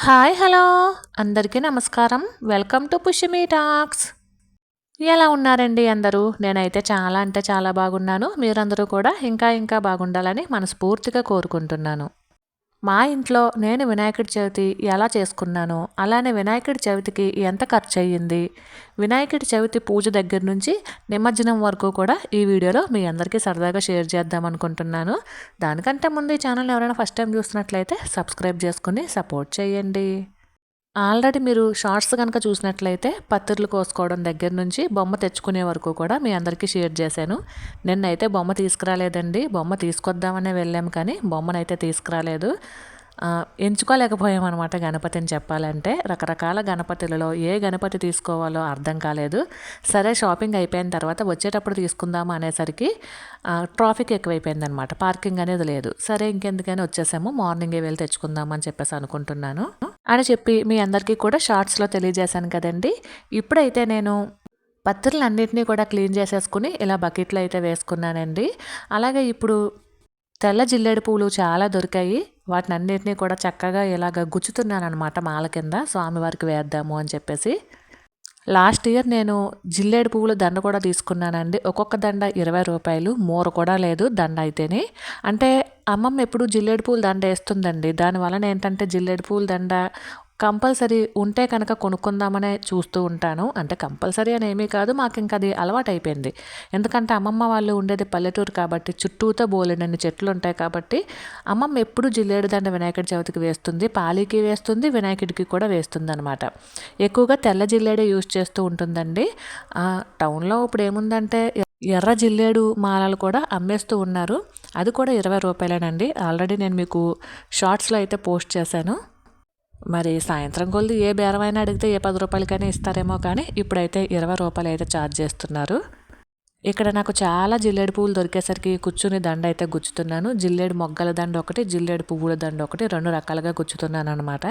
Hi hello. అందరికీ నమస్కారం. Welcome to Pushyami talks. ఎలా ఉన్నారండి అందరూ? నేనైతే చాలా అంటే చాలా బాగున్నాను. మీరందరూ కూడా ఇంకా ఇంకా బాగుండాలని మనస్ఫూర్తిగా కోరుకుంటున్నాను. మా ఇంట్లో నేను వినాయకుడి చవితి ఎలా చేసుకున్నాను అలానే వినాయకుడి చవితికి ఎంత ఖర్చు అయ్యింది వినాయకుడి చవితి పూజ దగ్గర నుంచి నిమజ్జనం వరకు కూడా ఈ వీడియోలో మీ అందరికీ సరదాగా షేర్ చేద్దాం అనుకుంటున్నాను. దానికంటే ముందు ఈ ఛానల్ ఎవరైనా ఫస్ట్ టైం చూసినట్లయితే సబ్స్క్రైబ్ చేసుకుని సపోర్ట్ చేయండి. ఆల్రెడీ మీరు షార్ట్స్ కనుక చూసినట్లయితే పత్తిర్లు కోసుకోవడం దగ్గర నుంచి బొమ్మ తెచ్చుకునే వరకు కూడా మీ అందరికీ షేర్ చేశాను. నిన్నైతే బొమ్మ తీసుకురాలేదండి. బొమ్మ తీసుకొద్దామనే వెళ్ళాము కానీ బొమ్మనైతే తీసుకురాలేదు. ఎంచుకోలేకపోయామన్నమాట గణపతిని చెప్పాలంటే. రకరకాల గణపతులలో ఏ గణపతి తీసుకోవాలో అర్థం కాలేదు. సరే షాపింగ్ అయిపోయిన తర్వాత వచ్చేటప్పుడు తీసుకుందాము అనేసరికి ట్రాఫిక్ ఎక్కువైపోయిందనమాట పార్కింగ్ అనేది లేదు. సరే ఇంకెందుకైనా వచ్చేసాము. మార్నింగే వెళ్ళి తెచ్చుకుందామని చెప్పేసి అనుకుంటున్నాను. అని చెప్పి మీ అందరికీ కూడా షార్ట్స్లో తెలియజేశాను కదండి. ఇప్పుడైతే నేను పత్రులన్నింటినీ కూడా క్లీన్ చేసేసుకుని ఇలా బకెట్లో అయితే వేసుకున్నానండి. అలాగే ఇప్పుడు తెల్ల జిల్లేడు పూలు చాలా దొరికాయి. వాటిని అన్నిటినీ కూడా చక్కగా ఇలాగ గుచ్చుతున్నాను అనమాట మాల కింద. స్వామివారికి వేద్దాము అని చెప్పేసి. లాస్ట్ ఇయర్ నేను జిల్లేడు పువ్వుల దండ కూడా తీసుకున్నానండి. ఒక్కొక్క దండ ఇరవై రూపాయలు. మూర కూడా లేదు దండ అయితేనే. అంటే అమ్మమ్మ ఎప్పుడు జిల్లేడు పూలు దండ వేస్తుందండి. దానివలన ఏంటంటే జిల్లేడు పూల దండ కంపల్సరీ ఉంటే కనుక కొనుక్కుందామనే చూస్తూ ఉంటాను. అంటే కంపల్సరీ అని ఏమీ కాదు మాకు ఇంకా అది అలవాటు అయిపోయింది ఎందుకంటే అమ్మమ్మ వాళ్ళు ఉండేది పల్లెటూరు కాబట్టి చుట్టూతో బోలెడన్ని చెట్లు ఉంటాయి కాబట్టి అమ్మమ్మ ఎప్పుడు జిల్లేడు దండ వినాయకుడి చవితికి వేస్తుంది పాలికి వేస్తుంది వినాయకుడికి కూడా వేస్తుంది అనమాట ఎక్కువగా తెల్ల జిల్లేడే యూజ్ చేస్తూ ఉంటుందండి. టౌన్లో ఇప్పుడు ఏముందంటే ఎర్ర జిల్లేడు మాలలు కూడా అమ్మేస్తూ ఉన్నారు. అది కూడా ఇరవై రూపాయలేనండి. ఆల్రెడీ నేను మీకు షార్ట్స్లో అయితే పోస్ట్ చేశాను. మరి సాయంత్రం కొద్ది ఏ బేరమైనా అడిగితే ఏ పది రూపాయలకైనా ఇస్తారేమో కానీ ఇప్పుడైతే ఇరవై రూపాయలు అయితే ఛార్జ్ చేస్తున్నారు. ఇక్కడ నాకు చాలా జిల్లేడు పువ్వులు దొరికేసరికి కూర్చుని దండ అయితే గుచ్చుతున్నాను. జిల్లేడు మొగ్గల దండ ఒకటి జిల్లేడు పువ్వుల దండ ఒకటి రెండు రకాలుగా గుచ్చుతున్నాను అనమాట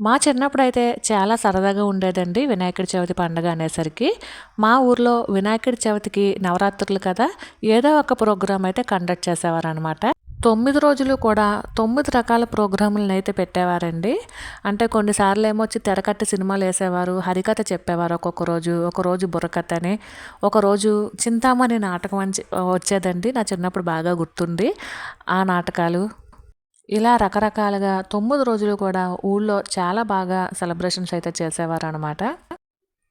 మా చిన్నప్పుడు అయితే చాలా సరదాగా ఉండేదండి వినాయకుడి చవితి పండుగ అనేసరికి. మా ఊర్లో వినాయకుడి చవితికి నవరాత్రులు కదా ఏదో ఒక ప్రోగ్రాం అయితే కండక్ట్ చేసేవారు అనమాట తొమ్మిది రోజులు కూడా తొమ్మిది రకాల ప్రోగ్రాములను అయితే పెట్టేవారండి. అంటే కొన్నిసార్లు ఏమొచ్చి తెరకట్టి సినిమాలు వేసేవారు హరికథ చెప్పేవారు ఒక్కొక్క రోజు ఒకరోజు బుర్రకథ అని ఒకరోజు చింతామణి నాటకం అని వచ్చేదండి. నా చిన్నప్పుడు బాగా గుర్తుంది ఆ నాటకాలు. ఇలా రకరకాలుగా తొమ్మిది రోజులు కూడా ఊళ్ళో చాలా బాగా సెలబ్రేషన్స్ అయితే చేసేవారు అనమాట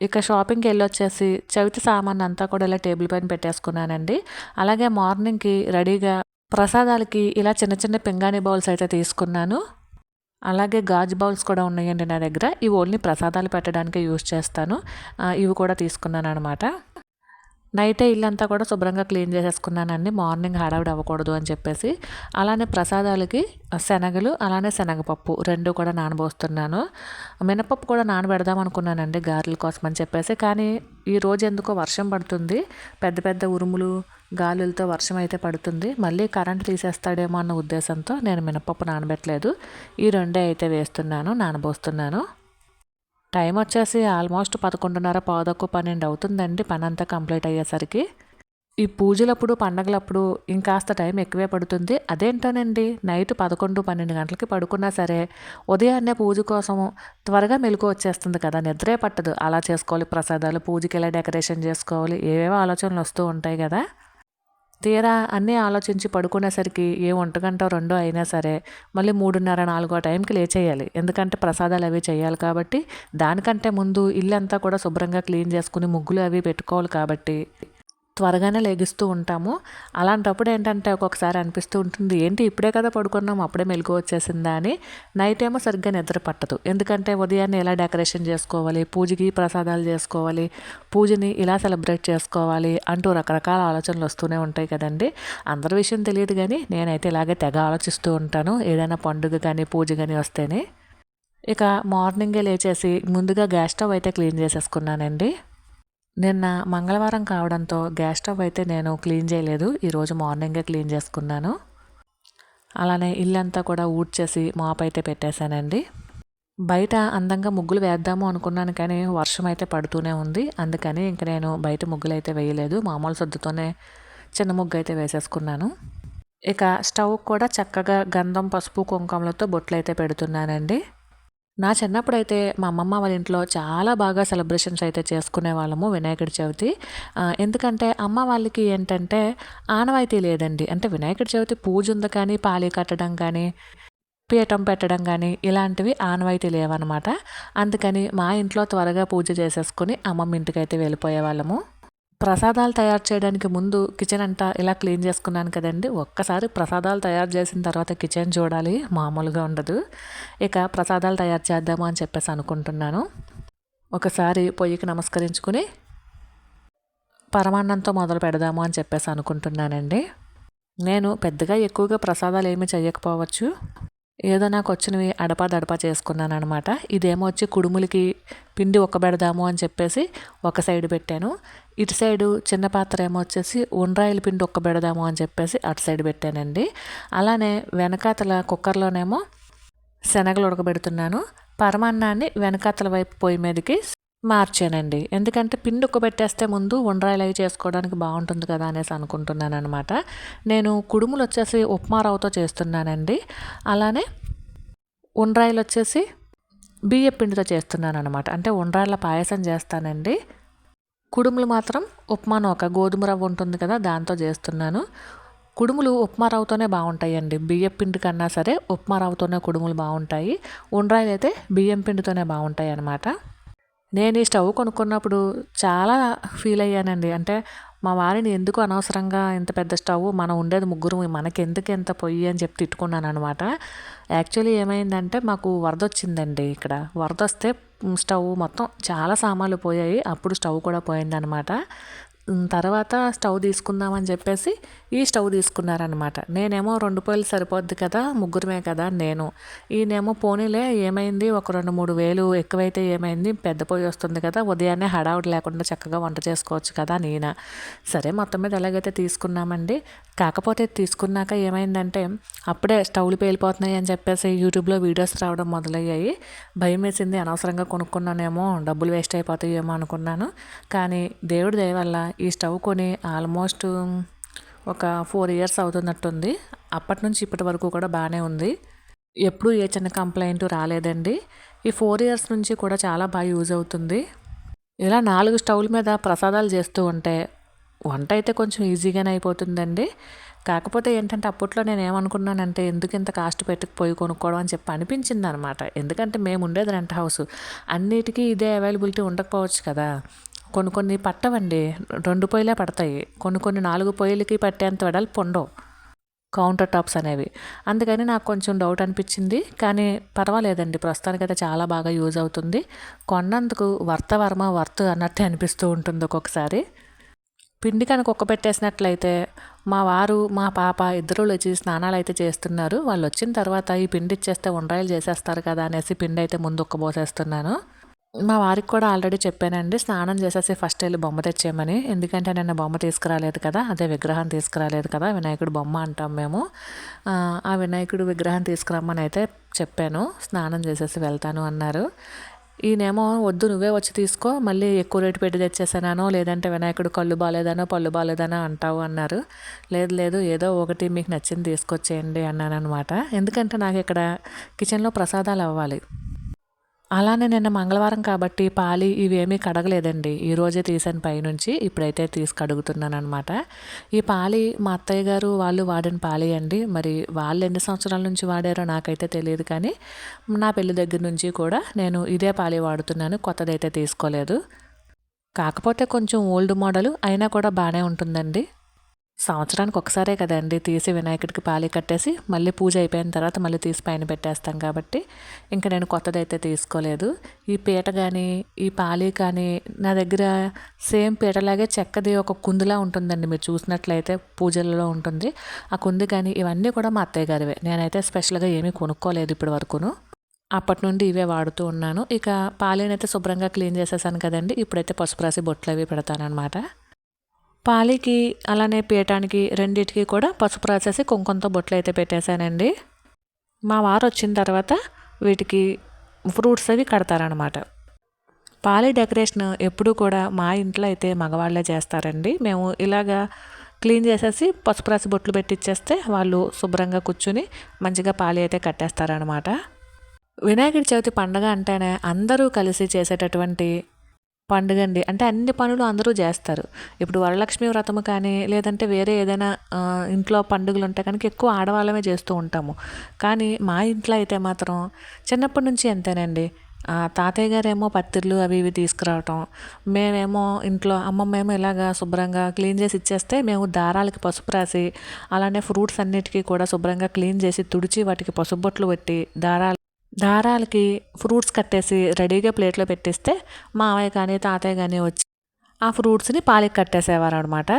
ఇక షాపింగ్కి వెళ్ళి వచ్చేసి చవితి సామాన్ అంతా కూడా ఇలా టేబుల్ పైన పెట్టేసుకున్నానండి. అలాగే మార్నింగ్కి రెడీగా ప్రసాదాలకి ఇలా చిన్న చిన్న పింగాణి బౌల్స్ అయితే తీసుకున్నాను. అలాగే గాజు బౌల్స్ కూడా ఉన్నాయండి నా దగ్గర. ఇవి ఓన్లీ ప్రసాదాలు పెట్టడానికి యూజ్ చేస్తాను. ఇవి కూడా తీసుకున్నాను అనమాట నైటే ఇల్లంతా కూడా శుభ్రంగా క్లీన్ చేసేసుకున్నానండి. మార్నింగ్ హడావిడి అవ్వకూడదు అని చెప్పేసి. అలానే ప్రసాదాలకి శనగలు అలానే శనగపప్పు రెండు కూడా నానబోస్తున్నాను. మినపప్పు కూడా నానబెడదాం అనుకున్నానండి గారెల కోసం అని చెప్పేసి. కానీ ఈ రోజు ఎందుకో వర్షం పడుతుంది. పెద్ద పెద్ద ఉరుములు గాలులతో వర్షం అయితే పడుతుంది. మళ్ళీ కరెంట్ తీసేస్తాడేమో అన్న ఉద్దేశంతో నేను మినపప్పు నానబెట్టలేదు. ఈ రెండే అయితే వేస్తున్నాను నానబోస్తున్నాను. టైం వచ్చేసి ఆల్మోస్ట్ పదకొండున్నర పాదొక్కు పన్నెండు అవుతుందండి పని అంతా కంప్లీట్ అయ్యేసరికి. ఈ పూజలప్పుడు పండగలప్పుడు ఇంకాస్త టైం ఎక్కువే పడుతుంది. అదేంటోనండి నైట్ పదకొండు పన్నెండు గంటలకి పడుకున్నా సరే ఉదయాన్నే పూజ కోసము త్వరగా మెలకు వచ్చేస్తుంది కదా నిద్రే పట్టదు. అలా చేసుకోవాలి ప్రసాదాలు పూజకి ఎలా డెకరేషన్ చేసుకోవాలి ఏవేవో ఆలోచనలు వస్తూ ఉంటాయి కదా. తీరా అన్నీ ఆలోచించి పడుకునేసరికి ఏ ఒంటగంట రెండో అయినా సరే మళ్ళీ మూడున్నర నాలుగో టైంకి లేచేయాలి. ఎందుకంటే ప్రసాదాలు అవి చేయాలి కాబట్టి దానికంటే ముందు ఇల్లంతా కూడా శుభ్రంగా క్లీన్ చేసుకుని ముగ్గులు అవి పెట్టుకోవాలి కాబట్టి త్వరగానే లెగిస్తూ ఉంటాము. అలాంటప్పుడు ఏంటంటే ఒక్కొక్కసారి అనిపిస్తూ ఉంటుంది ఏంటి ఇప్పుడే కదా పడుకున్నాం అప్పుడే మెలకు వచ్చేసిందా అని. నైట్ ఏమో సరిగ్గా నిద్ర పట్టదు. ఎందుకంటే ఉదయాన్నే ఎలా డెకరేషన్ చేసుకోవాలి పూజకి ప్రసాదాలు చేసుకోవాలి పూజని ఇలా సెలబ్రేట్ చేసుకోవాలి అంటూ రకరకాల ఆలోచనలు వస్తూనే ఉంటాయి కదండి. అందరి విషయం తెలియదు కానీ నేనైతే ఇలాగే తెగ ఆలోచిస్తూ ఉంటాను ఏదైనా పండుగ కానీ పూజ కానీ వస్తేనే. ఇక మార్నింగే లేచేసి ముందుగా గ్యాస్ స్టవ్ అయితే క్లీన్ చేసేసుకున్నానండి. నిన్న మంగళవారం కావడంతో గ్యాస్ స్టవ్ అయితే నేను క్లీన్ చేయలేదు. ఈరోజు మార్నింగే క్లీన్ చేసుకున్నాను. అలానే ఇల్లంతా కూడా ఊడ్చేసి మాప్ అయితే పెట్టేశానండి. బయట అందంగా ముగ్గులు వేద్దాము అనుకున్నాను కానీ వర్షం అయితే పడుతూనే ఉంది. అందుకని ఇంక నేను బయట ముగ్గులు అయితే వేయలేదు. మామూలు సర్దుతోనే చిన్న ముగ్గు అయితే వేసేసుకున్నాను. ఇక స్టవ్ కూడా చక్కగా గంధం పసుపు కుంకుమలతో బొట్లు అయితే పెడుతున్నానండి. నా చిన్నప్పుడు అయితే మా అమ్మమ్మ వాళ్ళ ఇంట్లో చాలా బాగా సెలబ్రేషన్స్ అయితే చేసుకునే వాళ్ళము వినాయకుడి చవితి. ఎందుకంటే అమ్మ వాళ్ళకి ఏంటంటే ఆనవాయితీ లేదండి. అంటే వినాయకుడి చవితి పూజ ఉంది కానీ పాలి కట్టడం కానీ పీఠం పెట్టడం కానీ ఇలాంటివి ఆనవాయితీ లేవన్నమాట. అందుకని మా ఇంట్లో త్వరగా పూజ చేసేసుకుని అమ్మమ్మ ఇంటికైతే వెళ్ళిపోయే వాళ్ళము ప్రసాదాలు తయారు చేయడానికి ముందు కిచెన్ అంతా ఇలా క్లీన్ చేసుకున్నాను కదండి. ఒక్కసారి ప్రసాదాలు తయారు చేసిన తర్వాత కిచెన్ చూడాలి. మామూలుగా ఉండదు. ఇక ప్రసాదాలు తయారు చేద్దాము అని చెప్పేసి అనుకుంటున్నాను. ఒకసారి పొయ్యికి నమస్కరించుకుని పరమాన్నంతో మొదలు పెడదాము అని చెప్పేసి అనుకుంటున్నానండి. నేను పెద్దగా ఎక్కువగా ప్రసాదాలు ఏమీ చేయకపోవచ్చు. ఏదో నాకు వచ్చినవి అడపా దడపా చేసుకున్నాను అనమాట ఇదేమో వచ్చి కుడుములకి పిండి ఒక్కబెడదాము అని చెప్పేసి ఒక సైడ్ పెట్టాను. ఇటు సైడు చిన్న పాత్ర ఏమో వచ్చేసి ఉండ్రాయిల పిండి ఒక్కబెడదాము అని చెప్పేసి అటు సైడ్ పెట్టానండి. అలానే వెనకాతల కుక్కర్లోనేమో శనగలు ఉడకబెడుతున్నాను. పరమాన్నాన్ని వెనకాతల వైపు పొయ్యి మీదకి మార్చానండి. ఎందుకంటే పిండి ఉక్కబెట్టేస్తే ముందు ఉండ్రాయిలు అవి చేసుకోవడానికి బాగుంటుంది కదా అనేసి అనుకుంటున్నాను అనమాట నేను కుడుములు వచ్చేసి ఉప్మా రవ్వతో చేస్తున్నానండి. అలానే ఉండ్రాయిలు వచ్చేసి బియ్య పిండితో చేస్తున్నాను అనమాట అంటే ఉండ్రాయిల పాయసం చేస్తానండి. కుడుములు మాత్రం ఉప్మా నూక గోధుమ రవ్వ ఉంటుంది కదా దాంతో చేస్తున్నాను. కుడుములు ఉప్మా రవ్వతోనే బాగుంటాయండి. బియ్యం పిండి కన్నా సరే ఉప్మా రవ్వతోనే కుడుములు బాగుంటాయి. ఉండ్రాయిలు అయితే బియ్యం పిండితోనే బాగుంటాయి అన్నమాట నేను ఈ స్టవ్ కొనుక్కున్నప్పుడు చాలా ఫీల్ అయ్యానండి. అంటే మా వారిని ఎందుకు అనవసరంగా ఇంత పెద్ద స్టవ్ మనం ఉండేది ముగ్గురు మనకెందుకు ఎంత పొయ్యి అని చెప్పి తిట్టుకున్నాను అనమాట యాక్చువల్లీ ఏమైందంటే మాకు వరద వచ్చిందండి ఇక్కడ. వరద వస్తే స్టవ్ మొత్తం చాలా సామాన్లు పోయాయి. అప్పుడు స్టవ్ కూడా పోయిందనమాట తర్వాత స్టవ్ తీసుకుందామని చెప్పేసి ఈ స్టవ్ తీసుకున్నారనమాట నేనేమో రెండు పొయ్యిలు సరిపోద్ది కదా ముగ్గురమే కదా నేను. ఈయనేమో పోనీలే ఏమైంది? ఒక రెండు మూడు వేలు ఎక్కువైతే ఏమైంది? పెద్ద పొయ్యి వస్తుంది కదా ఉదయాన్నే హడావుడి లేకుండా చక్కగా వంట చేసుకోవచ్చు కదా నేనా. సరే మొత్తం మీద ఎలాగైతే తీసుకున్నామండి కాకపోతే తీసుకున్నాక ఏమైందంటే అప్పుడే స్టవ్లు పేలిపోతున్నాయి అని చెప్పేసి యూట్యూబ్లో వీడియోస్ రావడం మొదలయ్యాయి. భయం వేసింది అనవసరంగా కొనుక్కున్నానేమో డబ్బులు వేస్ట్ అయిపోతాయేమో అనుకున్నాను. కానీ దేవుడి దయ వల్ల ఈ స్టవ్ కొని ఆల్మోస్ట్ ఒక ఫోర్ ఇయర్స్ అవుతున్నట్టుంది. అప్పటి నుంచి ఇప్పటి వరకు కూడా బాగానే ఉంది. ఎప్పుడూ ఏ చిన్న కంప్లైంట్ రాలేదండి. ఈ ఫోర్ ఇయర్స్ నుంచి కూడా చాలా బాగా యూజ్ అవుతుంది. ఇలా నాలుగు స్టవ్ల మీద ప్రసాదాలు చేస్తూ ఉంటే వంట అయితే కొంచెం ఈజీగానే అయిపోతుందండి. కాకపోతే ఏంటంటే అప్పట్లో నేను ఏమనుకున్నానంటే ఎందుకు ఇంత కాస్ట్ పెట్టుకుపోయి కొనుక్కోవడం అని చెప్పి అనిపించింది అనమాట ఎందుకంటే మేము ఉండేది రెంట్ హౌస్. అన్నిటికీ ఇదే అవైలబిలిటీ ఉండకపోవచ్చు కదా. కొన్ని కొన్ని పట్టవండి. రెండు పొయ్యిలే పడతాయి. కొన్ని కొన్ని నాలుగు పొయ్యిలకి పట్టేంత వెడల్పు ఉండవు కౌంటర్ టాప్స్ అనేవి. అందుకని నాకు కొంచెం డౌట్ అనిపించింది. కానీ పర్వాలేదండి. ప్రస్తుతానికైతే చాలా బాగా యూజ్ అవుతుంది. కొన్నందుకు వర్త వర్మ వర్త్ అన్నట్టే అనిపిస్తూ ఉంటుంది ఒక్కొక్కసారి. పిండి కనుక ఒక్క పెట్టేసినట్లయితే మా వారు మా పాప ఇద్దరు వచ్చి స్నానాలు అయితే చేస్తున్నారు. వాళ్ళు వచ్చిన తర్వాత ఈ పిండి ఇచ్చేస్తే ఉండ్రాయిలు చేసేస్తారు కదా అనేసి పిండి అయితే ముందు ఒక్క పోసేస్తున్నాను మా వారికి కూడా ఆల్రెడీ చెప్పానండి స్నానం చేసేసి ఫస్ట్ వెళ్ళి బొమ్మ తెచ్చేయమని. ఎందుకంటే నిన్న బొమ్మ తీసుకురాలేదు కదా అదే విగ్రహం తీసుకురాలేదు కదా వినాయకుడు బొమ్మ అంటాం మేము. ఆ, ఆ వినాయకుడు విగ్రహం తీసుకురమ్మని అయితే చెప్పాను స్నానం చేసేసి వెళ్తాను అన్నారు. ఈయనేమో వద్దు నువ్వే వచ్చి తీసుకో మళ్ళీ ఎక్కువ రేటు పెట్టి తెచ్చేసానో లేదంటే వినాయకుడు కళ్ళు బాగాలేదనో పళ్ళు బాగాలేదనో అంటావు అన్నారు. లేదు లేదు ఏదో ఒకటి మీకు నచ్చింది తీసుకొచ్చేయండి అన్నాను అనమాట ఎందుకంటే నాకు ఇక్కడ కిచెన్లో ప్రసాదాలు అవ్వాలి. అలానే నిన్న మంగళవారం కాబట్టి పాలి ఇవేమీ కడగలేదండి. ఈ రోజే తీసాను పైనుంచి ఇప్పుడైతే తీసి కడుగుతున్నాను అనమాట ఈ పాలి మా అత్తయ్య గారు వాళ్ళు వాడిన పాలి అండి. మరి వాళ్ళు ఎన్ని సంవత్సరాల నుంచి వాడారో నాకైతే తెలియదు కానీ నా పెళ్ళి దగ్గర నుంచి కూడా నేను ఇదే పాలి వాడుతున్నాను కొత్తదైతే తీసుకోలేదు. కాకపోతే కొంచెం ఓల్డ్ మోడల్ అయినా కూడా బాగానే ఉంటుందండి. సంవత్సరానికి ఒకసారే కదండి తీసి వినాయకుడికి పాలి కట్టేసి మళ్ళీ పూజ అయిపోయిన తర్వాత మళ్ళీ తీసి పైన పెట్టేస్తాం కాబట్టి ఇంకా నేను కొత్తదైతే తీసుకోలేదు. ఈ పీట కానీ ఈ పాలి కానీ నా దగ్గర సేమ్ పీటలాగే చెక్కది ఒక కుందులా ఉంటుందండి. మీరు చూసినట్లయితే పూజలలో ఉంటుంది. ఆ కుంది కానీ ఇవన్నీ కూడా మా అత్తయ్య గారివే. నేనైతే స్పెషల్గా ఏమీ కొనుక్కోలేదు ఇప్పటి వరకును. అప్పటి నుండి ఇవే వాడుతూ ఉన్నాను. ఇక పాలీనైతే శుభ్రంగా క్లీన్ చేసేసాను కదండి. ఇప్పుడైతే పసుపు రాసి బొట్లు అవి పెడతానమాట పాలికి అలానే పీయటానికి రెండిటికి కూడా పసుపు రాసేసి కుంకుమతో బొట్లు అయితే పెట్టేశానండి. మా వారు వచ్చిన తర్వాత వీటికి ఫ్రూట్స్ అవి కడతారనమాట పాలి డెకరేషన్ ఎప్పుడూ కూడా మా ఇంట్లో అయితే మగవాళ్ళే చేస్తారండి. మేము ఇలాగా క్లీన్ చేసేసి పసుపు రాసి బొట్లు పెట్టిచ్చేస్తే వాళ్ళు శుభ్రంగా కూర్చుని మంచిగా పాలి అయితే కట్టేస్తారనమాట వినాయకుడి చవితి పండగ అంటేనే అందరూ కలిసి చేసేటటువంటి పండుగ అండి అంటే అన్ని పనులు అందరూ చేస్తారు. ఇప్పుడు వరలక్ష్మి వ్రతం కానీ లేదంటే వేరే ఏదైనా ఇంట్లో పండుగలు ఉంటే కనుక ఎక్కువ ఆడవాళ్ళమే చేస్తూ ఉంటాము. కానీ మా ఇంట్లో అయితే మాత్రం చిన్నప్పటి నుంచి అంతేనండి. తాతయ్య గారేమో పత్తిర్లు అవి ఇవి తీసుకురావటం. మేమేమో ఇంట్లో అమ్మమ్మ ఏమో ఇలాగా శుభ్రంగా క్లీన్ చేసి ఇచ్చేస్తే మేము దారాలకి పసుపు రాసి అలానే ఫ్రూట్స్ అన్నిటికీ కూడా శుభ్రంగా క్లీన్ చేసి తుడిచి వాటికి పసుపు బొట్లు పెట్టి దారాలు దారాలకి ఫ్రూట్స్ కట్టేసి రెడీగా ప్లేట్లో పెట్టేస్తే మావయ్య కానీ తాతయ్య కానీ వచ్చి ఆ ఫ్రూట్స్ని పాలికి కట్టేసేవారు అనమాట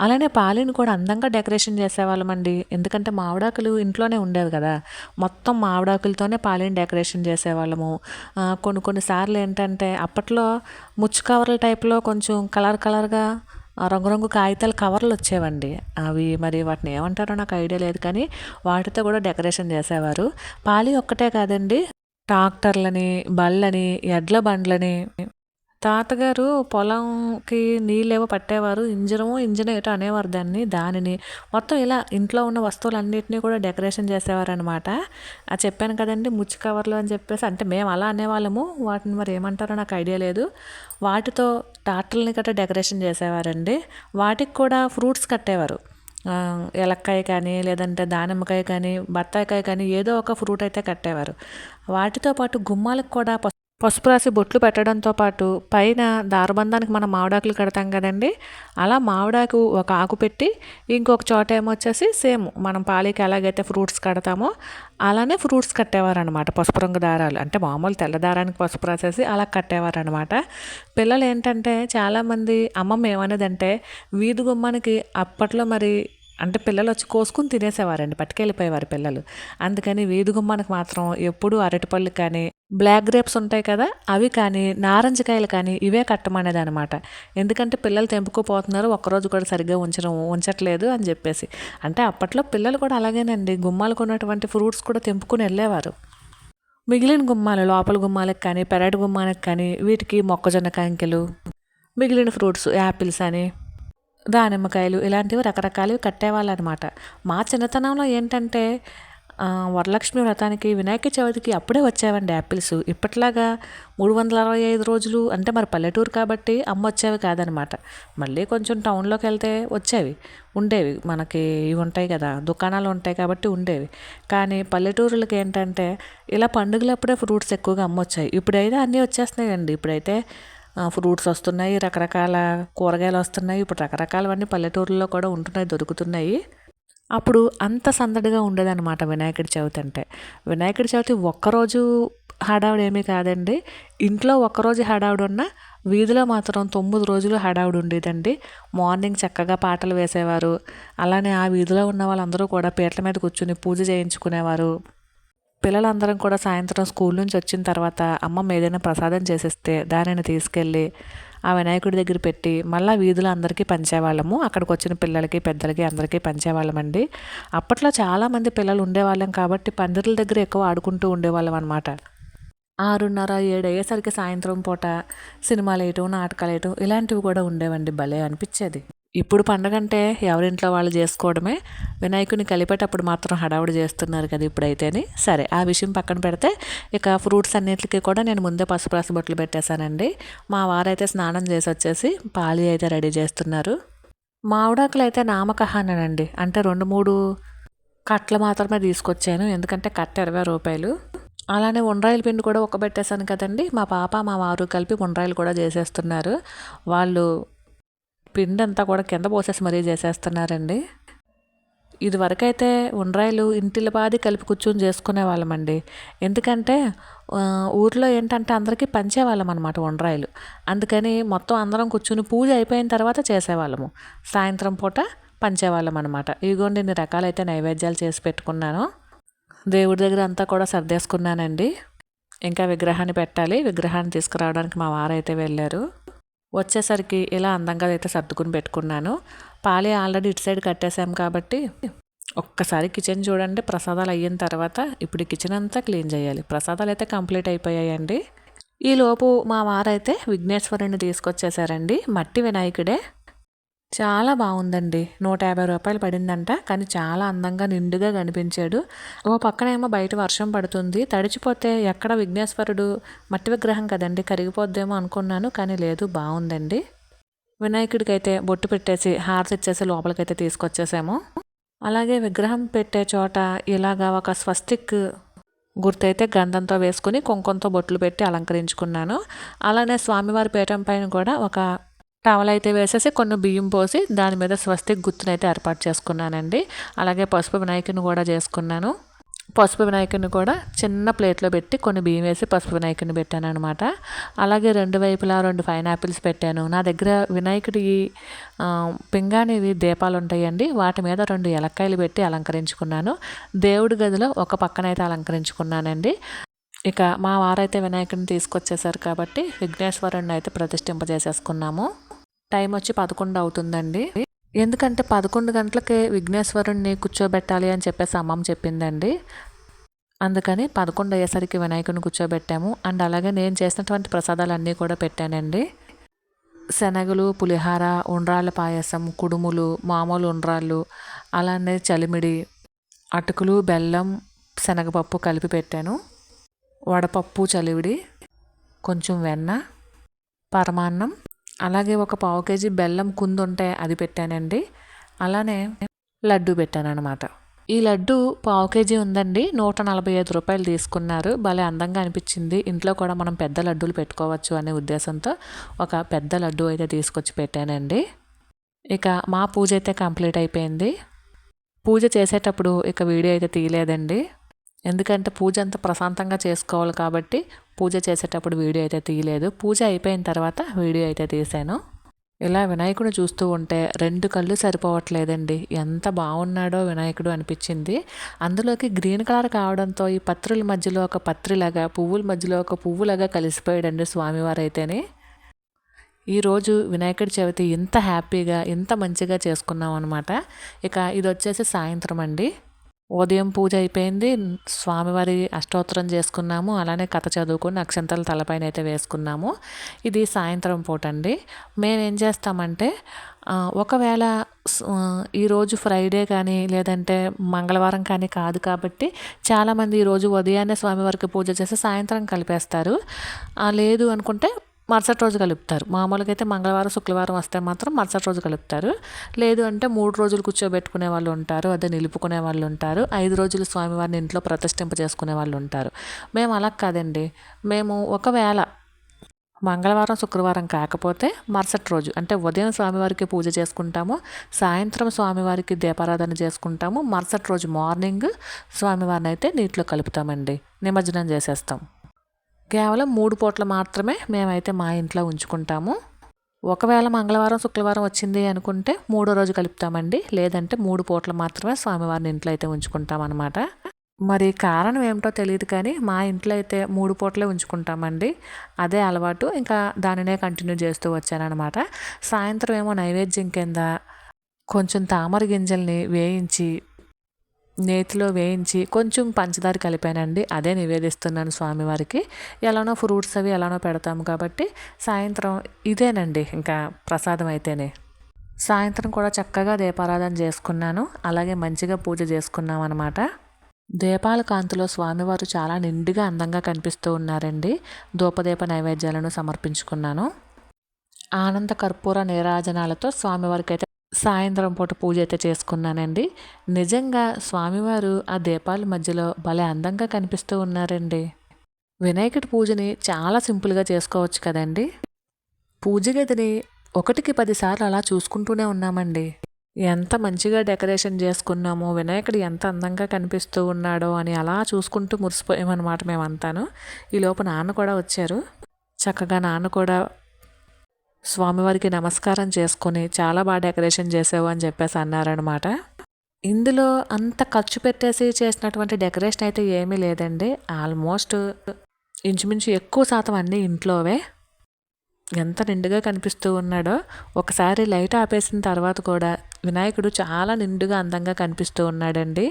అలానే పాలిని కూడా అందంగా డెకరేషన్ చేసేవాళ్ళమండి. ఎందుకంటే మామిడాకులు ఇంట్లోనే ఉండేవి కదా. మొత్తం మామిడాకులతోనే పాలిని డెకరేషన్ చేసేవాళ్ళము. కొన్ని కొన్ని కొన్నిసార్లు ఏంటంటే అప్పట్లో ముచ్చు కవర్ల టైప్లో కొంచెం కలర్ కలర్గా రంగురంగు కాగితాల కవర్లు వచ్చేవండి. అవి మరి వాటిని ఏమంటారో నాకు ఐడియా లేదు కానీ వాటితో కూడా డెకరేషన్ చేసేవారు. పాలి ఒక్కటే కాదండి ట్రాక్టర్లని బళ్ళని ఎడ్ల బండ్లని తాతగారు పొలంకి నీళ్ళేవో పట్టేవారు ఇంజనము ఇంజన్ ఏటో అనేవారు దాన్ని దానిని. మొత్తం ఇలా ఇంట్లో ఉన్న వస్తువులన్నిటినీ కూడా డెకరేషన్ చేసేవారు అనమాట ఆ చెప్పాను కదండి ముచ్చి కవర్లు అని చెప్పేసి అంటే మేము అలా అనేవాళ్ళము. వాటిని మరి ఏమంటారో నాకు ఐడియా లేదు. వాటితో టాటల్ని గట్రా డెకరేషన్ చేసేవారండి. వాటికి కూడా ఫ్రూట్స్ కట్టేవారు. ఎలక్కాయ కానీ లేదంటే దానిమ్మకాయ కానీ బత్తాయికాయ కానీ ఏదో ఒక ఫ్రూట్ అయితే కట్టేవారు. వాటితో పాటు గుమ్మాలకు కూడా పసుపు రాసి బొట్లు పెట్టడంతో పాటు పైన దారబంధానికి మనం మామిడాకులు కడతాం కదండి అలా మామిడాకు ఒక ఆకు పెట్టి ఇంకొక చోట ఏమొచ్చేసి సేమ్ మనం పాలికి ఎలాగైతే ఫ్రూట్స్ కడతామో అలానే ఫ్రూట్స్ కట్టేవారనమాట పసుపు రంగు దారాలు అంటే మామూలు తెల్ల దారానికి పసుపు రాసేసి అలా కట్టేవారనమాట పిల్లలు ఏంటంటే చాలామంది అమ్మమ్మ ఏమనేదంటే వీధి గుమ్మానికి అప్పట్లో మరి అంటే పిల్లలు వచ్చి కోసుకుని తినేసేవారండి పట్టుకెళ్ళిపోయేవారు పిల్లలు. అందుకని వీధి మాత్రం ఎప్పుడూ అరటిపళ్ళు కానీ బ్లాక్ గ్రేప్స్ ఉంటాయి కదా అవి కానీ నారంజకాయలు కానీ ఇవే కట్టమనేది అనమాట ఎందుకంటే పిల్లలు తెంపుకోపోతున్నారు ఒక్కరోజు కూడా సరిగ్గా ఉంచడం ఉంచట్లేదు అని చెప్పేసి. అంటే అప్పట్లో పిల్లలు కూడా అలాగేనండి గుమ్మాలకు ఉన్నటువంటి ఫ్రూట్స్ కూడా తెంపుకుని వెళ్ళేవారు. మిగిలిన గుమ్మాలు లోపల గుమ్మాలకు కానీ పెరటి గుమ్మాలకు కానీ వీటికి మొక్కజొన్న కాంకెలు మిగిలిన ఫ్రూట్స్ యాపిల్స్ అని దానిమ్మకాయలు ఇలాంటివి రకరకాలవి కట్టేవాళ్ళు అనమాట మా చిన్నతనంలో ఏంటంటే వరలక్ష్మి వ్రతానికి వినాయక చవితికి అప్పుడే వచ్చేవండి యాపిల్స్ ఇప్పట్లాగా మూడు వందల అరవై ఐదు రోజులు అంటే మరి పల్లెటూరు కాబట్టి అమ్మ వచ్చేవి కాదనమాట. మళ్ళీ కొంచెం టౌన్లోకి వెళ్తే వచ్చేవి ఉండేవి. మనకి ఇవి ఉంటాయి కదా దుకాణాలు ఉంటాయి కాబట్టి ఉండేవి. కానీ పల్లెటూరులకి ఏంటంటే ఇలా పండుగలప్పుడే ఫ్రూట్స్ ఎక్కువగా అమ్మొచ్చాయి. ఇప్పుడైతే అన్నీ వచ్చేస్తున్నాయండి. ఇప్పుడైతే ఫ్రూట్స్ వస్తున్నాయి రకరకాల కూరగాయలు వస్తున్నాయి. ఇప్పుడు రకరకాలవన్నీ పల్లెటూరులో కూడా ఉంటున్నాయి దొరుకుతున్నాయి. అప్పుడు అంత సందడిగా ఉండేదన్నమాట వినాయకుడి చవితి అంటే. వినాయకుడి చవితి ఒక్కరోజు హడావుడి ఏమీ కాదండి. ఇంట్లో ఒక్కరోజు హడావుడు ఉన్నా వీధిలో మాత్రం తొమ్మిది రోజులు హడావుడు ఉండేదండి. మార్నింగ్ చక్కగా పాటలు వేసేవారు. అలానే ఆ వీధిలో ఉన్న వాళ్ళందరూ కూడా పీటల మీద కూర్చుని పూజ చేయించుకునేవారు. పిల్లలందరం కూడా సాయంత్రం స్కూల్ నుంచి వచ్చిన తర్వాత అమ్మమ్మ ఏదైనా ప్రసాదం చేసేస్తే దానిని తీసుకెళ్ళి ఆ వినాయకుడి దగ్గర పెట్టి మళ్ళీ వీధిలో అందరికీ పంచేవాళ్ళము. అక్కడికి వచ్చిన పిల్లలకి పెద్దలకి అందరికీ పంచేవాళ్ళమండి. అప్పట్లో చాలామంది పిల్లలు ఉండేవాళ్ళం కాబట్టి పందిరుల దగ్గర ఎక్కువ ఆడుకుంటూ ఉండేవాళ్ళం అనమాట ఆరున్నర ఏడు అయ్యేసరికి సాయంత్రం పూట సినిమాలు వేయటం నాటకాలు వేయటం ఇలాంటివి కూడా ఉండేవండి. భలే అనిపించేది. ఇప్పుడు పండగ అంటే ఎవరింట్లో వాళ్ళు చేసుకోవడమే. వినాయకుని కలిపేటప్పుడు మాత్రం హడావుడి చేస్తున్నారు కదా ఇప్పుడైతేనే. సరే ఆ విషయం పక్కన పెడితే ఇక ఫ్రూట్స్ అన్నిటికీ కూడా నేను ముందే పసుపు రాసి బొట్లు పెట్టేశానండి. మా వారైతే స్నానం చేసి వచ్చేసి పాలి అయితే రెడీ చేస్తున్నారు. మామిడాకులు అయితే నామకహానండి అంటే రెండు మూడు కట్టలు మాత్రమే తీసుకొచ్చాను. ఎందుకంటే కట్ట ఇరవై రూపాయలు. అలానే ఉండ్రాయిల పిండి కూడా ఒక్కబెట్టేశాను కదండి. మా పాప మా వారు కలిపి ఉండ్రాయిలు కూడా చేసేస్తున్నారు. వాళ్ళు పిండి అంతా కూడా కింద పోసేసి మరీ చేసేస్తున్నారండి. ఇదివరకైతే ఉండ్రాయిలు ఇంటిల కలిపి కూర్చొని చేసుకునే వాళ్ళమండి. ఎందుకంటే ఊర్లో ఏంటంటే అందరికీ పంచేవాళ్ళం అనమాట ఉండ్రాయిలు. అందుకని మొత్తం అందరం కూర్చుని పూజ అయిపోయిన తర్వాత చేసేవాళ్ళము. సాయంత్రం పూట పంచేవాళ్ళం అనమాట ఇదిగోండి ఇన్ని రకాలైతే నైవేద్యాలు చేసి పెట్టుకున్నాను. దేవుడి దగ్గర అంతా కూడా సర్దేసుకున్నానండి. ఇంకా విగ్రహాన్ని పెట్టాలి. విగ్రహాన్ని తీసుకురావడానికి మా వారైతే వెళ్ళారు. వచ్చేసరికి ఇలా అందంగా అయితే సర్దుకుని పెట్టుకున్నాను. పాలే ఆల్రెడీ ఇటు సైడ్ కట్టేసాం కాబట్టి ఒక్కసారి కిచెన్ చూడండి ప్రసాదాలు అయిన తర్వాత ఇప్పుడు కిచెన్ అంతా క్లీన్ చేయాలి. ప్రసాదాలు అయితే కంప్లీట్ అయిపోయాయండి. ఈలోపు మా వారైతే విఘ్నేశ్వరుని తీసుకొచ్చేసారండి మట్టి వినాయకుడే. చాలా బాగుందండి. నూట యాభై రూపాయలు పడిందంట. కానీ చాలా అందంగా నిండుగా కనిపించాడు. ఓ పక్కనేమో బయట వర్షం పడుతుంది. తడిచిపోతే ఎక్కడ విఘ్నేశ్వరుడు? మట్టి విగ్రహం కదండి. కరిగిపోద్దేమో అనుకున్నాను కానీ లేదు బాగుందండి. వినాయకుడికి అయితే బొట్టు పెట్టేసి హార్స్ ఇచ్చేసి లోపలికైతే తీసుకొచ్చేసాము. అలాగే విగ్రహం పెట్టే చోట ఇలాగా ఒక స్వస్తిక్ గుర్తయితే గంధంతో వేసుకుని కుంకుమతో బొట్లు పెట్టి అలంకరించుకున్నాను. అలానే స్వామివారి పీఠం పైన కూడా ఒక టవల్ అయితే వేసేసి కొన్ని బియ్యం పోసి దాని మీద స్వస్తి గుర్తునైతే ఏర్పాటు చేసుకున్నానండి. అలాగే పసుపు వినాయకుని కూడా చేసుకున్నాను. పసుపు వినాయకుని కూడా చిన్న ప్లేట్లో పెట్టి కొన్ని బియ్యం వేసి పసుపు వినాయకుని పెట్టాను అనమాట అలాగే రెండు వైపులా రెండు పైనాపిల్స్ పెట్టాను. నా దగ్గర వినాయకుడి పింగాణివి దీపాలు ఉంటాయండి. వాటి మీద రెండు ఎలక్కాయలు పెట్టి అలంకరించుకున్నాను. దేవుడి గదిలో ఒక పక్కనైతే అలంకరించుకున్నానండి. ఇక మా వారైతే వినాయకుడిని తీసుకొచ్చేసారు కాబట్టి విఘ్నేశ్వరుణ్ణి అయితే ప్రతిష్ఠింపజేసేసుకున్నాము. టైం వచ్చి పదకొండు అవుతుందండి. ఎందుకంటే పదకొండు గంటలకే విఘ్నేశ్వరుణ్ణి కూర్చోబెట్టాలి అని చెప్పేసి అమ్మమ్మ చెప్పిందండి. అందుకని పదకొండు అయ్యేసరికి వినాయకుడిని కూర్చోబెట్టాము. అండ్ అలాగే నేను చేసినటువంటి ప్రసాదాలు అన్నీ కూడా పెట్టానండి. శనగలు పులిహార ఉండ్రాళ్ళ పాయసం కుడుములు మామూలు ఉండ్రాళ్ళు అలానే చలిమిడి అటుకులు బెల్లం శనగపప్పు కలిపి పెట్టాను. వడపప్పు చలివిడి కొంచెం వెన్న పరమాన్నం అలాగే ఒక పావు కేజీ బెల్లం కుందుంటే అది పెట్టానండి. అలానే లడ్డు పెట్టాను ఈ లడ్డు పావు కేజీ ఉందండి. నూట నలభై ఐదు రూపాయలు తీసుకున్నారు. భలే అందంగా అనిపించింది. ఇంట్లో కూడా మనం పెద్ద లడ్డూలు పెట్టుకోవచ్చు అనే ఉద్దేశంతో ఒక పెద్ద లడ్డు అయితే తీసుకొచ్చి పెట్టానండి. ఇక మా పూజ అయితే కంప్లీట్ అయిపోయింది. పూజ చేసేటప్పుడు ఇక వీడియో అయితే తీయలేదండి. ఎందుకంటే పూజ అంత ప్రశాంతంగా చేసుకోవాలి కాబట్టి పూజ చేసేటప్పుడు వీడియో అయితే తీయలేదు. పూజ అయిపోయిన తర్వాత వీడియో అయితే తీశాను. ఇలా వినాయకుడు చూస్తూ ఉంటే రెండు కళ్ళు సరిపోవట్లేదండి. ఎంత బాగున్నాడో వినాయకుడు అనిపించింది. అందులోకి గ్రీన్ కలర్ కావడంతో ఈ పత్రుల మధ్యలో ఒక పత్రిలాగా పువ్వుల మధ్యలో ఒక పువ్వులాగా కలిసిపోయాడండి స్వామివారు అయితేనే. ఈరోజు వినాయకుడి చవితి ఇంత హ్యాపీగా ఇంత మంచిగా చేసుకున్నాం అనమాట ఇక ఇది వచ్చేసి సాయంత్రం అండి. ఉదయం పూజ అయిపోయింది. స్వామివారి అష్టోత్తరం చేసుకున్నాము. అలానే కథ చదువుకుని అక్షంతలు తలపైన అయితే వేసుకున్నాము. ఇది సాయంత్రం పూట అండి. మేము ఏం చేస్తామంటే ఒకవేళ ఈరోజు ఫ్రైడే కానీ లేదంటే మంగళవారం కానీ కాదు కాబట్టి చాలామంది ఈరోజు ఉదయాన్నే స్వామివారికి పూజ చేసి సాయంత్రం కలిపేస్తారు. లేదు అనుకుంటే మరుసటి రోజు కలుపుతారు. మామూలుగా అయితే మంగళవారం శుక్రవారం వస్తే మాత్రం మరుసటి రోజు కలుపుతారు. లేదు అంటే మూడు రోజులు కూర్చోబెట్టుకునే వాళ్ళు ఉంటారు అదే నిలుపుకునే వాళ్ళు ఉంటారు ఐదు రోజులు స్వామివారిని ఇంట్లో ప్రతిష్ఠింప చేసుకునే వాళ్ళు ఉంటారు. మేము అలా కాదండి. మేము ఒకవేళ మంగళవారం శుక్రవారం కాకపోతే మరుసటి రోజు అంటే ఉదయం స్వామివారికి పూజ చేసుకుంటాము సాయంత్రం స్వామివారికి దీపారాధన చేసుకుంటాము మరుసటి రోజు మార్నింగ్ స్వామివారిని అయితే నీటిలో కలుపుతామండి. నిమజ్జనం చేసేస్తాం. కేవలం మూడు పూట్ల మాత్రమే మేమైతే మా ఇంట్లో ఉంచుకుంటాము. ఒకవేళ మంగళవారం శుక్రవారం వచ్చింది అనుకుంటే మూడో రోజు కలుపుతామండి. లేదంటే మూడు పూటలు మాత్రమే స్వామివారిని ఇంట్లో అయితే ఉంచుకుంటాం అనమాట మరి కారణం ఏమిటో తెలియదు కానీ మా ఇంట్లో అయితే మూడు పూటలే ఉంచుకుంటామండి. అదే అలవాటు. ఇంకా దానినే కంటిన్యూ చేస్తూ వచ్చానమాట సాయంత్రం ఏమో నైవేద్యం కింద కొంచెం తామర గింజల్ని వేయించి నేతిలో వేయించి కొంచెం పంచదార కలిపానండి. అదే నివేదిస్తున్నాను స్వామివారికి. ఎలానో ఫ్రూట్స్ అవి ఎలానో పెడతాము కాబట్టి సాయంత్రం ఇదేనండి ఇంకా ప్రసాదం అయితేనే. సాయంత్రం కూడా చక్కగా దీపారాధన చేసుకున్నాను. అలాగే మంచిగా పూజ చేసుకున్నాం అనమాట దీపాల కాంతిలో స్వామివారు చాలా నిండుగా అందంగా కనిపిస్తూ ఉన్నారండి. ధూపదీప నైవేద్యాలను సమర్పించుకున్నాను. ఆనంద కర్పూర నీరాజనాలతో స్వామివారికి అయితే సాయంత్రం పూట పూజ అయితే చేసుకున్నానండి. నిజంగా స్వామివారు ఆ దీపాల మధ్యలో భలే అందంగా కనిపిస్తూ ఉన్నారండి. వినాయకుడి పూజని చాలా సింపుల్గా చేసుకోవచ్చు కదండి. పూజ గదిని ఒకటికి పదిసార్లు అలా చూసుకుంటూనే ఉన్నామండి. ఎంత మంచిగా డెకరేషన్ చేసుకున్నామో వినాయకుడు ఎంత అందంగా కనిపిస్తూ ఉన్నాడో అని అలా చూసుకుంటూ మురిసిపోయామన్నమాట మేమంతాను. ఈలోపు నాన్న కూడా వచ్చారు. చక్కగా నాన్న కూడా స్వామివారికి నమస్కారం చేసుకొని చాలా బాగా డెకరేషన్ చేసావు అని చెప్పేసి అన్నారనమాట ఇందులో అంత ఖర్చు పెట్టేసి చేసినటువంటి డెకరేషన్ అయితే ఏమీ లేదండి. ఆల్మోస్ట్ ఇంచుమించు ఎక్కువ శాతం అన్నీ ఇంట్లోవే. ఎంత నిండుగా కనిపిస్తూ ఉన్నాడో ఒకసారి లైట్ ఆపేసిన తర్వాత కూడా వినాయకుడు చాలా నిండుగా అందంగా కనిపిస్తూ ఉన్నాడండి.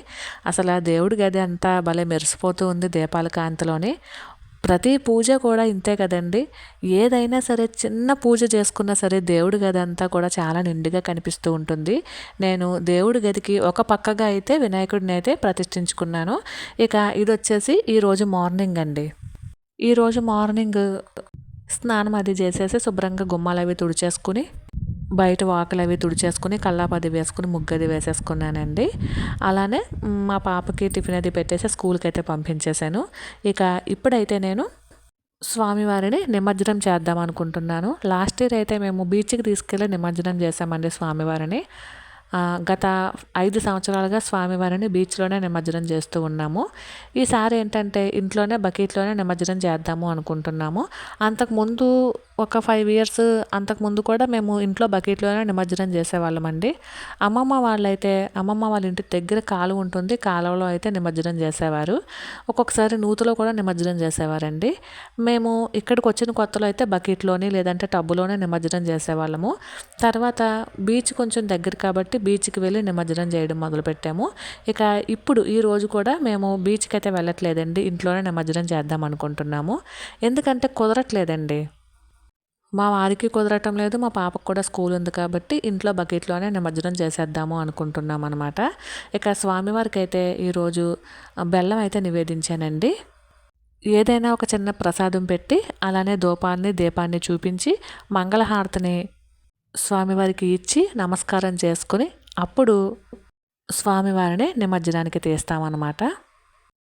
అసలు ఆ దేవుడి గది అంతా భలే మెరిసిపోతూ ఉంది దీపాల కాంతిలోని. ప్రతి పూజ కూడా ఇంతే కదండి. ఏదైనా సరే చిన్న పూజ చేసుకున్నా సరే దేవుడి గది అంతా కూడా చాలా నిండుగా కనిపిస్తూ ఉంటుంది. నేను దేవుడి గదికి ఒక పక్కగా అయితే వినాయకుడిని అయితే ప్రతిష్ఠించుకున్నాను. ఇక ఇది వచ్చేసి ఈరోజు మార్నింగ్ అండి. ఈరోజు మార్నింగ్ స్నానం అది చేసేసి శుభ్రంగా గుమ్మాలు అవి తుడిచేసుకుని బయట వాకులు అవి తుడిచేసుకుని కల్లాపది వేసుకుని ముగ్గది వేసేసుకున్నానండి. అలానే మా పాపకి టిఫిన్ అది పెట్టేసి స్కూల్కి అయితే పంపించేశాను. ఇక ఇప్పుడైతే నేను స్వామివారిని నిమజ్జనం చేద్దాం అనుకుంటున్నాను. లాస్ట్ ఇయర్ అయితే మేము బీచ్కి తీసుకెళ్ళి నిమజ్జనం చేసామండి స్వామివారిని. గత ఐదు సంవత్సరాలుగా స్వామివారిని బీచ్లోనే నిమజ్జనం చేస్తూ ఉన్నాము. ఈసారి ఏంటంటే ఇంట్లోనే బకెట్లోనే నిమజ్జనం చేద్దాము అనుకుంటున్నాము. అంతకుముందు ఒక ఫైవ్ ఇయర్స్ అంతకుముందు కూడా మేము ఇంట్లో బకెట్లోనే నిమజ్జనం చేసేవాళ్ళమండి అమ్మమ్మ వాళ్ళైతే అమ్మమ్మ వాళ్ళ ఇంటి దగ్గర కాలువ ఉంటుంది కాలువలో అయితే నిమజ్జనం చేసేవారు. ఒక్కొక్కసారి నూతులో కూడా నిమజ్జనం చేసేవారండి. మేము ఇక్కడికి వచ్చిన కొత్తలో అయితే బకెట్లోని లేదంటే టబ్బులోనే నిమజ్జనం చేసేవాళ్ళము. తర్వాత బీచ్ కొంచెం దగ్గర కాబట్టి బీచ్కి వెళ్ళి నిమజ్జనం చేయడం మొదలుపెట్టాము. ఇక ఇప్పుడు ఈ రోజు కూడా మేము బీచ్కి అయితే వెళ్ళట్లేదండి ఇంట్లోనే నిమజ్జనం చేద్దాం అనుకుంటున్నాము. ఎందుకంటే కుదరట్లేదండి. మా వారికి కుదరటం లేదు మా పాపకు కూడా స్కూల్ ఉంది కాబట్టి ఇంట్లో బకెట్లోనే నిమజ్జనం చేసేద్దాము అనుకుంటున్నాం అనమాట ఇక స్వామివారికి అయితే ఈరోజు బెల్లం అయితే నివేదించానండి. ఏదైనా ఒక చిన్న ప్రసాదం పెట్టి అలానే దూపాన్ని దీపాన్ని చూపించి మంగళహారతిని స్వామివారికి ఇచ్చి నమస్కారం చేసుకొని అప్పుడు స్వామివారిని నిమజ్జనానికి తీస్తామన్నమాట.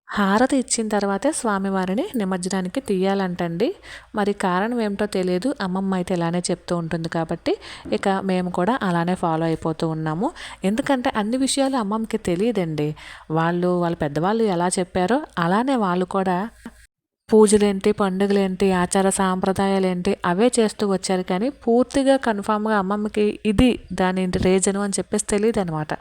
హారతి ఇచ్చిన తర్వాతే స్వామివారిని నిమజ్జనానికి తీయాలంటండి. మరి కారణం ఏమిటో తెలియదు. అమ్మమ్మ అయితే ఇలానే చెప్తూ ఉంటుంది కాబట్టి ఇక మేము కూడా అలానే ఫాలో అయిపోతూ ఉన్నాము. ఎందుకంటే అన్ని విషయాలు అమ్మమ్మకి తెలియదండి. వాళ్ళు వాళ్ళ పెద్దవాళ్ళు ఎలా చెప్పారో అలానే వాళ్ళు కూడా పూజలేంటి పండుగలేంటి ఆచార సాంప్రదాయాలు ఏంటి అవే చేస్తూ వచ్చారు. కానీ పూర్తిగా కన్ఫామ్గా అమ్మమ్మకి ఇది దాని రీజను అని చెప్పేసి తెలియదు అనమాట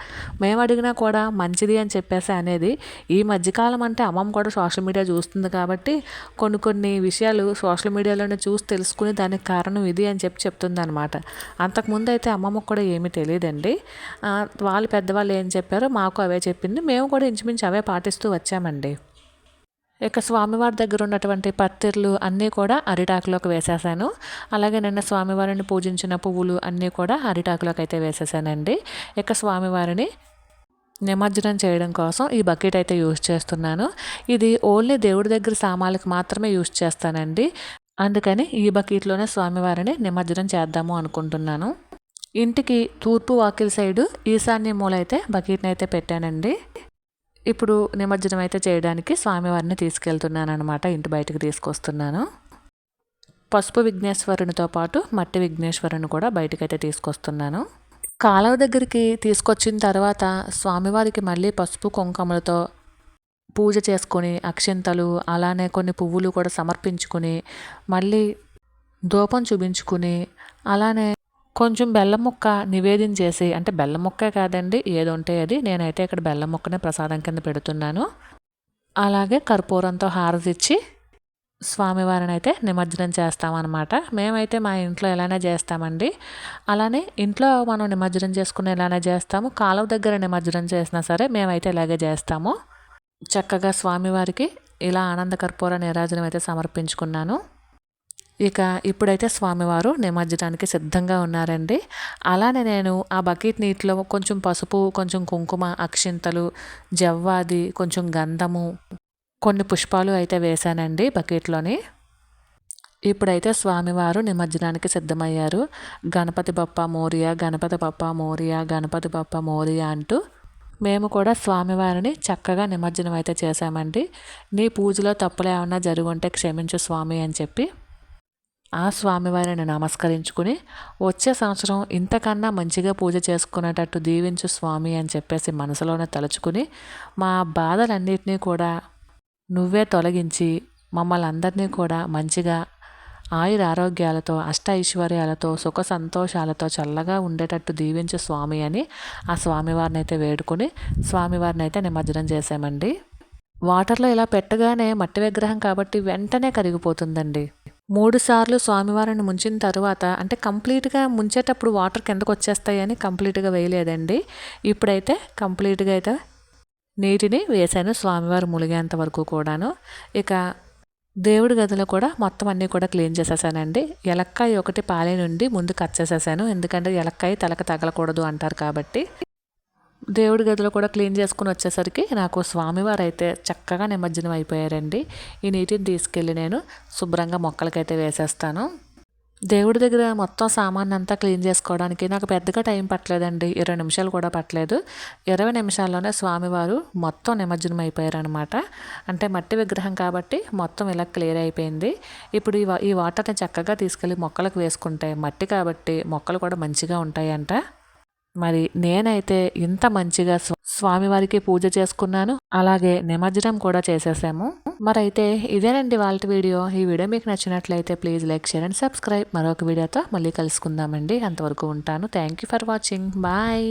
మేము అడిగినా కూడా మంచిది అని చెప్పేసి అనేది ఈ మధ్యకాలం అంటే అమ్మమ్మ కూడా సోషల్ మీడియా చూస్తుంది కాబట్టి కొన్ని కొన్ని విషయాలు సోషల్ మీడియాలోనే చూసి తెలుసుకుని దానికి కారణం ఇది అని చెప్పి చెప్తుంది అనమాట అంతకుముందు అయితే అమ్మమ్మకు కూడా ఏమీ తెలియదండి వాళ్ళు పెద్దవాళ్ళు ఏం చెప్పారో మాకు అవే చెప్పింది. మేము కూడా ఇంచుమించు అవే పాటిస్తూ వచ్చామండి. ఇక స్వామివారి దగ్గర ఉన్నటువంటి పత్తిర్లు అన్నీ కూడా అరిటాకులోకి వేసేసాను. అలాగే నిన్న స్వామివారిని పూజించిన పువ్వులు అన్నీ కూడా అరిటాకులోకి అయితే వేసేసానండి. ఇక స్వామివారిని నిమజ్జనం చేయడం కోసం ఈ బకెట్ అయితే యూజ్ చేస్తున్నాను. ఇది ఓన్లీ దేవుడి దగ్గర సామాన్లకు మాత్రమే యూజ్ చేస్తానండి. అందుకని ఈ బకెట్లోనే స్వామివారిని నిమజ్జనం చేద్దాము అనుకుంటున్నాను. ఇంటికి తూర్పు వాకిల్ సైడు ఈశాన్య మూల అయితే బకెట్ని అయితే పెట్టానండి. ఇప్పుడు నిమజ్జనం అయితే చేయడానికి స్వామివారిని తీసుకెళ్తున్నాను అనమాట ఇంటి బయటకు తీసుకొస్తున్నాను. పసుపు విఘ్నేశ్వరునితో పాటు మట్టి విఘ్నేశ్వరుని కూడా బయటకైతే తీసుకొస్తున్నాను. కాలువ దగ్గరికి తీసుకొచ్చిన తర్వాత స్వామివారికి మళ్ళీ పసుపు కుంకుమలతో పూజ చేసుకొని అక్షింతలు అలానే కొన్ని పువ్వులు కూడా సమర్పించుకుని మళ్ళీ దూపం చూపించుకుని అలానే కొంచెం బెల్లం ముక్క నివేదన చేసి అంటే బెల్లం ముక్కే కాదండి ఏది ఉంటే అది. నేనైతే ఇక్కడ బెల్లం ముక్కనే ప్రసాదం కింద పెడుతున్నాను. అలాగే కర్పూరంతో హారతిచ్చి స్వామివారిని అయితే నిమజ్జనం చేస్తామన్నమాట. మేమైతే మా ఇంట్లో ఎలానే చేస్తామండి. అలానే ఇంట్లో మనం నిమజ్జనం చేసుకుని ఎలానే చేస్తాము. కాలువ దగ్గర నిమజ్జనం చేసినా సరే మేమైతే ఇలాగే చేస్తాము. చక్కగా స్వామివారికి ఇలా ఆనంద కర్పూర నీరాజనం అయితే సమర్పించుకున్నాను. ఇక ఇప్పుడైతే స్వామివారు నిమజ్జనానికి సిద్ధంగా ఉన్నారండి. అలానే నేను ఆ బకెట్ నీటిలో కొంచెం పసుపు కొంచెం కుంకుమ అక్షింతలు జవ్వాది కొంచెం గంధము కొన్ని పుష్పాలు అయితే వేశానండి బకెట్లోని. ఇప్పుడైతే స్వామివారు నిమజ్జనానికి సిద్ధమయ్యారు. గణపతి బప్ప మోరియా గణపతి బప్ప మోరియా గణపతి బప్ప మోరియా అంటూ మేము కూడా స్వామివారిని చక్కగా నిమజ్జనం అయితే చేశామండి. నీ పూజలో తప్పులు ఏమన్నా జరుగుంటే క్షమించు స్వామి అని చెప్పి ఆ స్వామివారిని నమస్కరించుకుని వచ్చే సంవత్సరం ఇంతకన్నా మంచిగా పూజ చేసుకునేటట్టు దీవించు స్వామి అని చెప్పేసి మనసులోనే తలుచుకుని మా బాధలన్నింటినీ కూడా నువ్వే తొలగించి మమ్మల్ని అందరినీ కూడా మంచిగా ఆయుర ఆరోగ్యాలతో అష్ట ఐశ్వర్యాలతో సుఖ సంతోషాలతో చల్లగా ఉండేటట్టు దీవించు స్వామి అని ఆ స్వామివారిని అయితే వేడుకుని స్వామివారిని అయితే నిమజ్జనం చేసామండి వాటర్లో ఇలా పెట్టగానే మట్టి విగ్రహం కాబట్టి వెంటనే కరిగిపోతుందండి. మూడుసార్లు స్వామివారిని ముంచిన తర్వాత అంటే కంప్లీట్గా ముంచేటప్పుడు వాటర్ కిందకు వచ్చేస్తాయని కంప్లీట్గా వేయలేదండి. ఇప్పుడైతే కంప్లీట్గా అయితే నీటిని వేసాను స్వామివారు ములిగేంత వరకు కూడాను. ఇక దేవుడి గదిలో కూడా మొత్తం అన్నీ కూడా క్లీన్ చేసేసానండి. ఎలక్కాయ ఒకటి పాలే నుండి ముందు కట్ చేసేసాను ఎందుకంటే ఎలక్కాయ తలక తగలకూడదు అంటారు కాబట్టి. దేవుడి గదిలో కూడా క్లీన్ చేసుకుని వచ్చేసరికి నాకు స్వామివారు అయితే చక్కగా నిమజ్జనం అయిపోయారండి. ఈ నీటిని తీసుకెళ్ళి నేను శుభ్రంగా మొక్కలకైతే వేసేస్తాను. దేవుడి దగ్గర మొత్తం సామాన్ అంతా క్లీన్ చేసుకోవడానికి నాకు పెద్దగా టైం పట్టలేదండి. ఇరవై నిమిషాలు కూడా పట్టలేదు. ఇరవై నిమిషాల్లోనే స్వామివారు మొత్తం నిమజ్జనం అయిపోయారనమాట అంటే మట్టి విగ్రహం కాబట్టి మొత్తం ఇలా క్లియర్ అయిపోయింది. ఇప్పుడు ఈ ఈ వాటర్ని చక్కగా తీసుకెళ్ళి మొక్కలకు వేసుకుంటే మట్టి కాబట్టి మొక్కలు కూడా మంచిగా ఉంటాయంట. మరి నేనైతే ఇంత మంచిగా స్వామివారికి పూజ చేసుకున్నాను. అలాగే నిమజ్జనం కూడా చేసేసాము. మరైతే ఇదేనండి వాళ్ళ వీడియో. ఈ వీడియో మీకు నచ్చినట్లయితే please like share and subscribe. మరొక వీడియోతో మళ్ళీ కలుసుకుందామండి. అంతవరకు ఉంటాను. Thank you for watching. Bye.